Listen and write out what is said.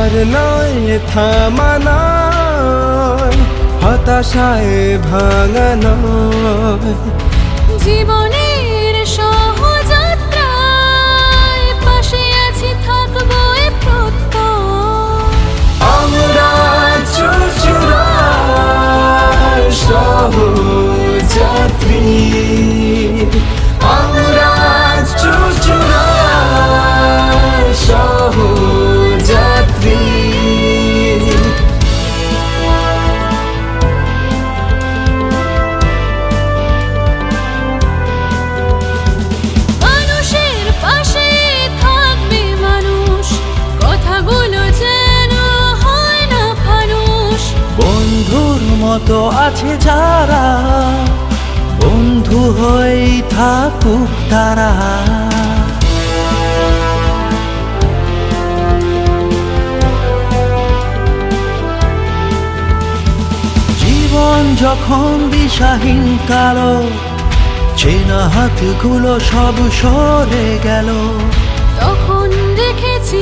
হার নয় থামানা হতাশায় ভাঙা নয়। বন্ধুর মতো আছে যারা, বন্ধু হয়েই থাকুক তারা। জীবন যখন দিশাহীন কালো, চেনা হাতগুলো সব সরে গেল। তখন দেখেছি